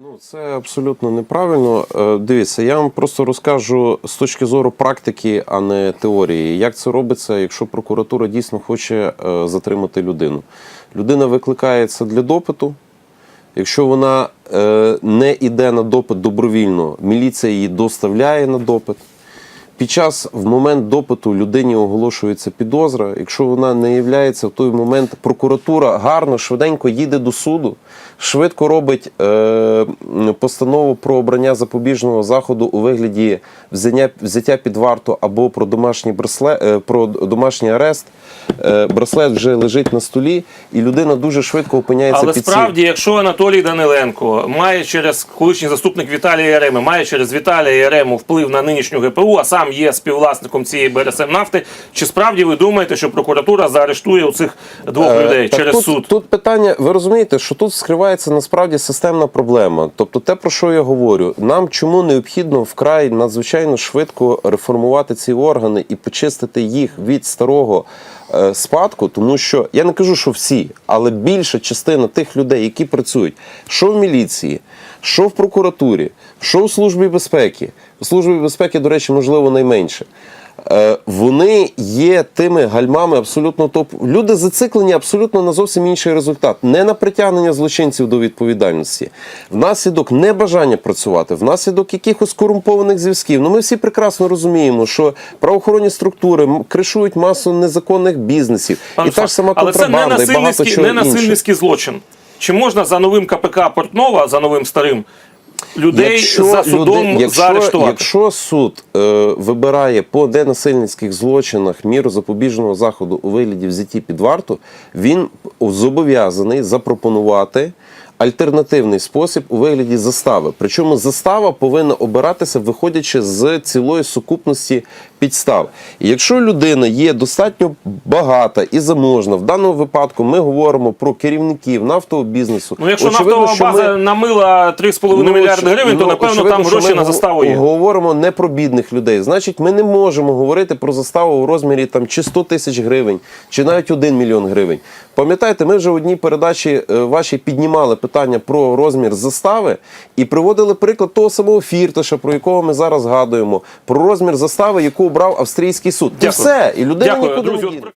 Ну, це абсолютно неправильно. Е, Дивіться, я вам просто розкажу з точки зору практики, а не теорії. Як це робиться, якщо прокуратура дійсно хоче е, затримати людину? Людина викликається для допиту. Якщо вона е, не йде на допит добровільно, міліція її доставляє на допит. Під час в момент допиту людині оголошується підозра. Якщо вона не являється в той момент, прокуратура гарно, швиденько їде до суду, швидко робить е, постанову про обрання запобіжного заходу у вигляді взяття, взяття під варту або про домашній браслет, е, про домашній арест. Е, браслет вже лежить на столі, і людина дуже швидко опиняється Але під справді, якщо Анатолій Даниленко має через колишній заступник Віталія Яреми, має через Віталія Ярему вплив на нинішню ГПУ, а сам є співвласником цієї БРСМ нафти, чи справді ви думаєте, що прокуратура заарештує у цих двох Е, людей так через тут, суд? Тут питання, ви розумієте, що тут скривається насправді системна проблема. Тобто, те, про що я говорю, нам чому необхідно вкрай надзвичайно швидко реформувати ці органи і почистити їх від старого е, спадку, тому що я не кажу, що всі, але більша частина тих людей, які працюють, що в міліції, що в прокуратурі, що в службі безпеки. В службі безпеки, до речі, можливо, найменше. Е, Вони є тими гальмами абсолютно топ. Люди зациклені абсолютно на зовсім інший результат. Не на притягнення злочинців до відповідальності, внаслідок небажання працювати, внаслідок якихось корумпованих зв'язків. Ну ми всі прекрасно розуміємо, що правоохоронні структури кришують масу незаконних бізнесів, Пане і та ж сама але це не контрабанда, і багато чого не насильницький злочин. Чи можна за новим КПК Портнова, за новим старим, людей за судом люди- якщо, заарештувати? якщо суд е, вибирає по денасильницьких злочинах міру запобіжного заходу у вигляді взяті під варту, він зобов'язаний запропонувати. Альтернативний спосіб у вигляді застави. Причому застава повинна обиратися, виходячи з цілої сукупності підстав. І якщо людина є достатньо багата і заможна, в даному випадку ми говоримо про керівників нафтового бізнесу. Ну, якщо Очевидно, нафтова що ми- база намила 3,5 Ну, мільярди оч- гривень, то ну, напевно очевидно, там гроші на заставу є. Говоримо не про бідних людей. Значить, ми не можемо говорити про заставу у розмірі там чи 100 тисяч гривень, чи навіть 1 мільйон гривень. Пам'ятаєте, ми вже в одній передачі е, вашій піднімали питання про розмір застави і приводили приклад того самого фірташа, про якого ми зараз згадуємо, про розмір застави, яку обрав австрійський суд. І все, і людина нікуди друзі. не.